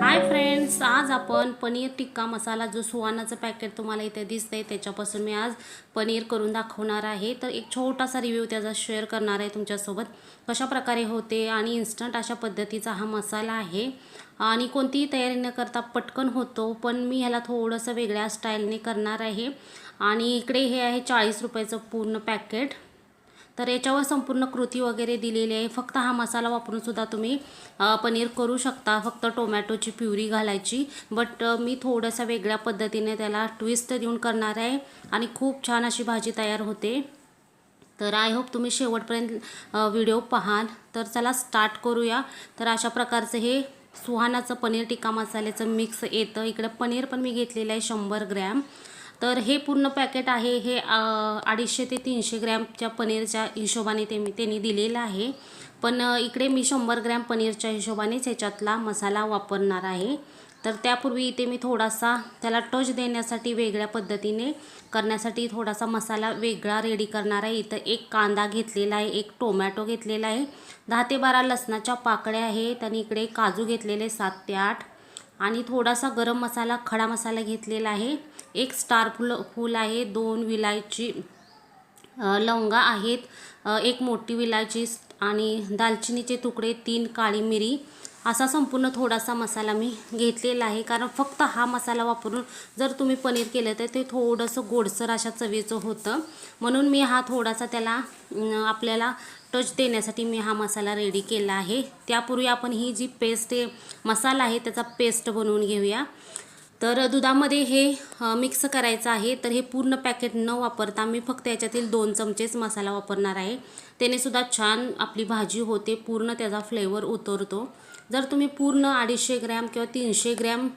Hi friends आज आपण पनीर टिक्का मसाला जो सुहानाचं पॅकेट तुम्हाला इथे दिसतंय त्याच्यापासून मी आज पनीर करून दाखवणार आहे. तर एक छोटासा रिव्ह्यू त्याचा शेअर करणार आहे तुमच्यासोबत. कशा प्रकारे होते आणि इन्स्टंट अशा पद्धतीचा हा मसाला आहे. आणि कोणतीही तयारी न करता पटकन होतो पण मी ह्याला थोडंसं वेगळ्या स्टाईलने करणार आहे. आणि इकडे हे आहे चाळीस रुपयाचं पूर्ण पॅकेट तर याच्यावर संपूर्ण कृती वगैरे दिलेली आहे. फक्त हा मसाला वापरून सुद्धा तुम्ही पनीर करू शकता. फक्त टोमॅटोची प्युरी घालायची. बट मी थोडंसं वेगळ्या पद्धतीने त्याला ट्विस्ट देऊन करणार आहे आणि खूप छान अशी भाजी तयार होते. तर आय होप तुम्ही शेवटपर्यंत व्हिडिओ पाहाल. तर चला स्टार्ट करूया. तर अशा प्रकारचं हे सुहानाचं पनीर टिक्का मसाल्याचं मिक्स येतं. इकडं पनीर पण मी घेतलेलं आहे शंभर ग्रॅम. तर हे पूर्ण पॅकेट आहे हे अडीचशे ते तीनशे ग्रॅमच्या पनीरच्या हिशोबाने ते मी त्यांनी दिलेलं आहे. पण इकडे मी शंभर ग्रॅम पनीरच्या हिशोबानेच ह्याच्यातला मसाला वापरणार आहे. तर त्यापूर्वी इथे मी थोडासा त्याला टच देण्यासाठी वेगळ्या पद्धतीने करण्यासाठी थोडासा मसाला वेगळा रेडी करणार आहे. इथं एक कांदा घेतलेला आहे एक टोमॅटो घेतलेला आहे दहा ते बारा लसणाच्या पाकळ्या आहेत आणि इकडे काजू घेतलेले सात ते आठ. आणि थोडासा गरम मसाला खडा मसाला घेतलेला आहे. एक स्टार फुल फूल आहे. दोन विलायची लवंगा आहेत. एक मोठी विलायची आणि दालचिनीचे तुकडे तीन काळी मिरी. असा संपूर्ण थोडासा मसाला मी घेतलेला आहे. कारण फक्त हा मसाला वापरून जर तुम्ही पनीर केलं तर ते थोडंसं गोडसर अशा चवीचं होतं. म्हणून मी हा थोडासा त्याला आपल्याला टच देण्यासाठी मी हा मसाला रेडी केला आहे. त्यापूर्वी आपण ही जी पेस्ट आहे मसाला आहे त्याचा पेस्ट बनवून घेऊया. तर दुधामध्ये हे मिक्स करायचं आहे. तर हे पूर्ण पॅकेट न वापरता मी फक्त याच्यातील दोन चमचेच मसाला वापरणार आहे. त्याने सुद्धा छान आपली भाजी होते पूर्ण त्याचा फ्लेवर उतरतो. जर तुम्ही पूर्ण अडीचशे ग्रॅम किंवा तीनशे ग्रॅम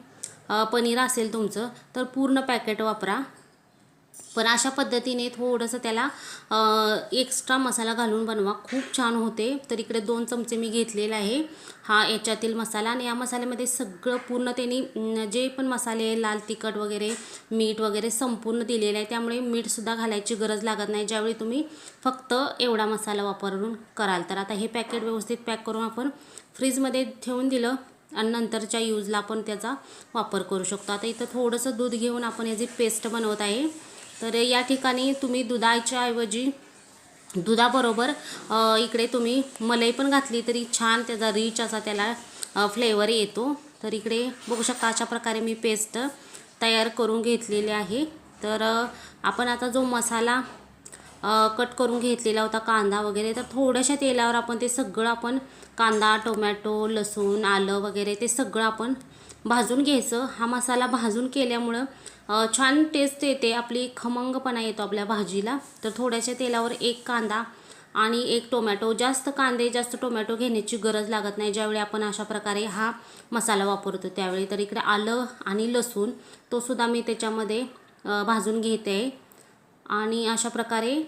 पनीर असेल तुमचं तर पूर्ण पॅकेट वापरा. पण अशा पद्धतीने थोडंसं त्याला एक्स्ट्रा मसाला घालून बनवा. खूप छान होते. तर इकडे दोन चमचे मी घेतलेले आहे. हा याच्यातील मसाला आणि या मसाल्यामध्ये सगळं पूर्ण त्यांनी जे पण मसाले लाल तिखट वगैरे मीठ वगैरे संपूर्ण दिलेलं आहे. त्यामुळे मीठसुद्धा घालायची गरज लागत नाही. ज्यावेळी तुम्ही फक्त एवढा मसाला वापरून कराल. तर आता हे पॅकेट व्यवस्थित पॅक करून आपण फ्रीजमध्ये ठेवून दिलं आणि नंतरच्या यूजला आपण त्याचा वापर करू शकतो. आता इथं थोडंसं दूध घेऊन आपण याची पेस्ट बनवत आहे तर या ठिकाणी तुम्ही दुधाच्या ऐवजी दुधाबरोबर इकडे तुम्ही मलई पण घातली तरी छान त्याचा रिच असा त्याला फ्लेवर येतो. तर इकडे बघू शकता अशा प्रकारे मी पेस्ट तयार करून घेतलेली आहे. तर आपण आता जो मसाला कट करून घेतलेला होता कांदा वगैरे तर थोड्याशा तेलावर आपण ते सगळं आपण कांदा टोमॅटो लसूण आलं वगैरे ते सगळं आपण भाजून घ्यायचं. हा मसाला भाजून केल्यामुळं छान टेस्ट येते. आपली खमंगपणा येतो आपल्या भाजीला. तर थोड्याशा तेलावर एक कांदा आणि एक टोमॅटो जास्त कांदे जास्त टोमॅटो घेण्याची गरज लागत नाही. ज्यावेळी आपण अशा प्रकारे हा मसाला वापरतो त्यावेळी. तर इकडे आलं आणि लसूण तोसुद्धा मी त्याच्यामध्ये भाजून घेते. आणि अशा प्रकारे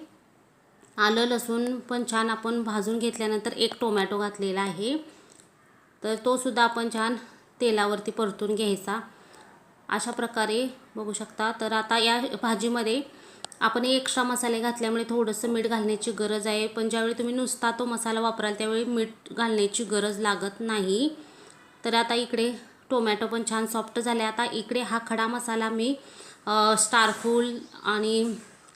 आलं लसूण पण छान आपण भाजून घेतल्यानंतर एक टोमॅटो घातलेला आहे. तर तो सुद्धा आपण छान तेलावरती परतून घ्यायचा. अशा प्रकारे बघू शकता. तर आता या भाजीमध्ये आपण एक्स्ट्रा मसाले घातल्यामुळे थोडंसं मीठ घालण्याची गरज आहे. पण ज्यावेळी तुम्ही नुसता तो मसाला वापराल त्यावेळी मीठ घालण्याची गरज लागत नाही. तर आता इकडे टोमॅटो पण छान सॉफ्ट झाले. आता इकडे हा खडा मसाला मी स्टारफूल आणि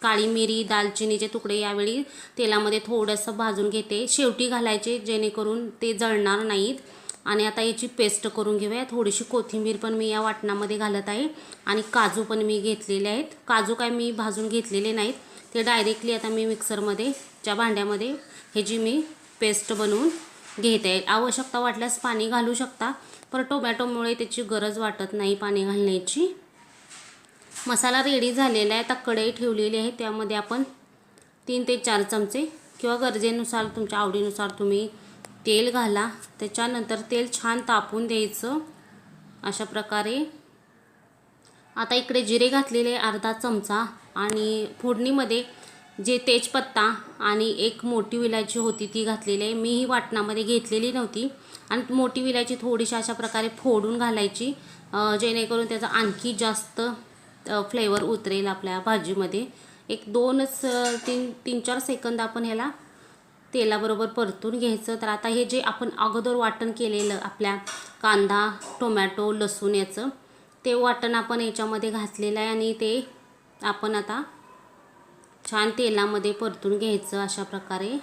काळी मिरी दालचिनीचे तुकडे यावेळी तेलामध्ये थोडंसं भाजून घेते. शेवटी घालायचे जेणेकरून ते जळणार नाहीत. आणि आता याची पेस्ट करून घेऊया थोडीशी कोथिंबीर पण मी या वाटणामध्ये घालत आहे. आणि काजू पण मी घेतलेले आहेत. काजू काय मी भाजून घेतलेले नाहीत. ते डायरेक्टली आता मी मिक्सरमध्ये च्या भांड्यामध्ये ह्याची मी पेस्ट बनवून घेत. आहे आवश्यकता वाटल्यास पाणी घालू शकता पर टोमॅटोमुळे त्याची गरज वाटत नाही पाणी घालण्याची. मसाला रेडी झालेला आहे. आता कढई ठेवलेली आहे. त्यामध्ये आपण तीन ते चार चमचे किंवा गरजेनुसार तुमच्या आवडीनुसार तुम्ही तेल घाला त्याच्यानंतर तेल छान तापून द्यायचं अशा प्रकारे. आता इकडे जिरे घातलेले अर्धा चमचा आणि फोडणीमध्ये जे तेजपत्ता आणि एक मोठी विलायची होती ती घातलेली आहे. मी ही वाटणामध्ये घेतलेली नव्हती. आणि मोठी विलायची थोडीशी अशा प्रकारे फोडून घालायची जेणेकरून त्याचा आणखी जास्त फ्लेवर उतरेल आपल्या भाजीमध्ये. एक दोनच तीन तीन चार सेकंद आपण ह्याला तेलाबरोबर परतून घ्यायचं. तर आता हे जे आपण अगोदर वाटण केलेलं आपल्या कांदा टोमॅटो लसूण याचं ते वाटण आपण याच्यामध्ये घातलेलं आहे आणि ते आपण आता छान तेलामध्ये परतून घ्यायचं अशा प्रकारे.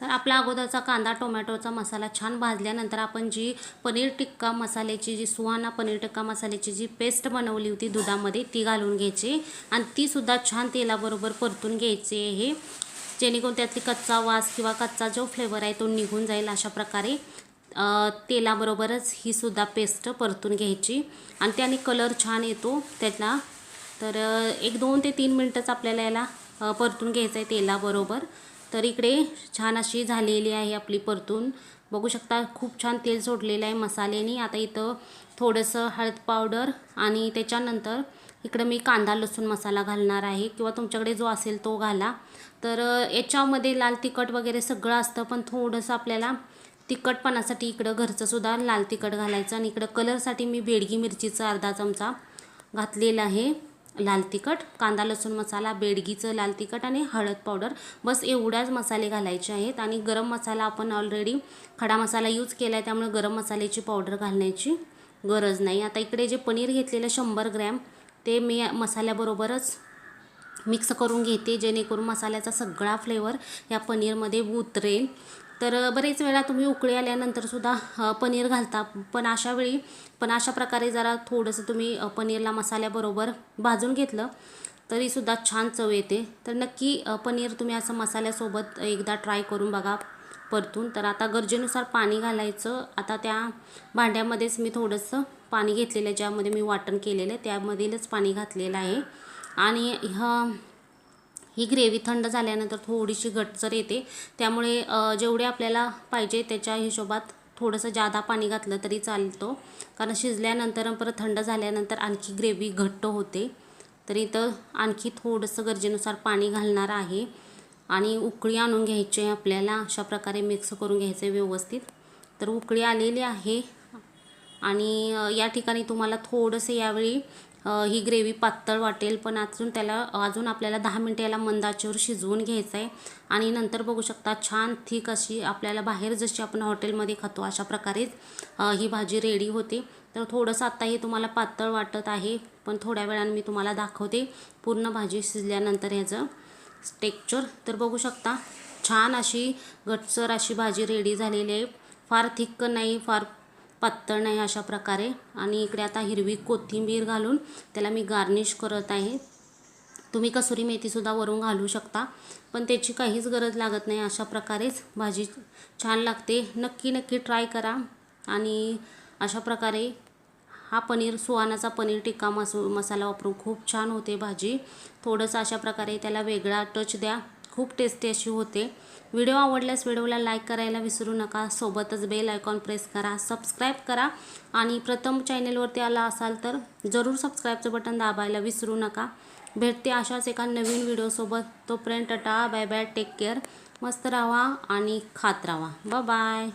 तर आपला अगोदरचा कांदा टोमॅटोचा मसाला छान भाजल्यानंतर आपण जी पनीर टिक्का मसाल्याची जी सुहाना पनीर टिक्का मसाल्याची जी पेस्ट बनवली होती दुधामध्ये ती घालून घ्यायची. आणि तीसुद्धा छान तेलाबरोबर परतून घ्यायची आहे जेणेकरून त्यातली कच्चा वास किंवा कच्चा जो फ्लेवर आहे तो निघून जाईल अशा प्रकारे. तेलाबरोबरच ही सुद्धा पेस्ट परतून घ्यायची. आणि त्याने कलर छान येतो त्याला तर एक दोन ते तीन मिनटंच आपल्याला याला परतून घ्यायचं आहे तेलाबरोबर. तर इकडे छान अशी झालेली आहे आपली परतून. बघू शकता खूप छान तेल सोडलेलं आहे मसाल्याने. आता इथं थोडंसं हळद पावडर आणि त्याच्यानंतर इकडं मी कांदा लसूण मसाला घालणार आहे किंवा तुमच्याकडे जो असेल तो घाला. तर याच्यामध्ये लाल तिखट वगैरे सगळं असतं पण थोडंसं आपल्याला तिखटपणासाठी इकडं घरचंसुद्धा लाल तिखट घालायचं. आणि इकडं कलरसाठी मी बेडगी मिरचीचा अर्धा चमचा घातलेला आहे. लाल तिखट कांदा लसूण मसाला बेडगीचं लाल तिखट आणि हळद पावडर. बस एवढ्याच मसाले घालायचे आहेत आणि गरम मसाला आपण ऑलरेडी खडा मसाला यूज केला आहे त्यामुळे गरम मसाल्याची पावडर घालण्याची गरज नाही. आता इकडे जे पनीर घेतलेलं शंभर ग्रॅम ते मी मसाल्याबरोबरच मिक्स करून घेते जेणेकरून मसाल्याचा सगळा फ्लेवर या पनीरमध्ये उतरेल. तर बरेच वेळा तुम्ही उकळी आल्यानंतरसुद्धा पनीर घालता. पण अशा वेळी पण अशा प्रकारे जरा थोडंसं तुम्ही पनीरला मसाल्याबरोबर भाजून घेतलं तरीसुद्धा छान चव येते. तर नक्की पनीर तुम्ही असं मसाल्यासोबत एकदा ट्राय करून बघा परतून. तर आता गरजेनुसार पाणी घालायचं. आता त्या भांड्यामध्येच मी थोडंसं पाणी घेतलेलं आहे ज्यामध्ये मी वाटण केलेलं आहे त्यामधीलच पाणी घातलेलं आहे. आणि ह ही ग्रेव्ही थंड झाल्यानंतर थोडीशी घटसर येते. त्यामुळे जेवढे आपल्याला पाहिजे त्याच्या हिशोबात थोडंसं जादा पाणी घातलं तरी चालतो. कारण शिजल्यानंतर परत थंड झाल्यानंतर आणखी ग्रेव्ही घट्ट होते. तर इथं आणखी थोडंसं गरजेनुसार पाणी घालणार आहे. आणि उकळी आणून घ्यायची आहे आपल्याला. अशा प्रकारे मिक्स करून घ्यायचं आहे व्यवस्थित. तर उकळी आलेली आहे. आणि या ठिकाणी तुम्हाला थोडंसं यावेळी ही ग्रेव्ही पातळ वाटेल पण अजून त्याला अजून आपल्याला दहा मिनटं याला मंदाचेवर शिजवून घ्यायचं आहे आणि नंतर बघू शकता छान थिक अशी आपल्याला बाहेर जशी आपण हॉटेलमध्ये खातो अशा प्रकारेच ही भाजी रेडी होते. तर थोडंसं आत्ता हे तुम्हाला पातळ वाटत आहे पण थोड्या वेळाने मी तुम्हाला दाखवते. पूर्ण भाजी शिजल्यानंतर ह्याचं टेक्चर तर बघू शकता छान अशी गटसर अशी भाजी रेडी झालेली आहे. फार थिक्क नाही फार पातळ नाही अशा प्रकारे. आणि इकडे आता हिरवी कोथिंबीर घालून त्याला मी गार्निश करत आहे. तुम्ही कसुरी मेथीसुद्धा वरून घालू शकता. पण त्याची काहीच गरज लागत नाही अशा प्रकारेच भाजी छान लागते. नक्की नक्की ट्राय करा. आणि अशा प्रकारे हा पनीर सुहानाचा पनीर टिक्का मसू मसाला वापरून खूप छान होते भाजी. थोडंसं अशा प्रकारे त्याला वेगळा टच द्या. खूप टेस्टी अशी होते. व्हिडिओ आवडल्यास व्हिडिओला लाईक करायला विसरू नका. सोबतच बेल आयकॉन प्रेस करा. सबस्क्राईब करा. आणि प्रथम चॅनेलवरती आला असाल तर जरूर सबस्क्राईबचं बटन दाबायला विसरू नका. भेटते अशाच एका नवीन व्हिडिओसोबत तोपर्यंत tata bye bye take care मस्त राहा आणि खात राहा. Bye bye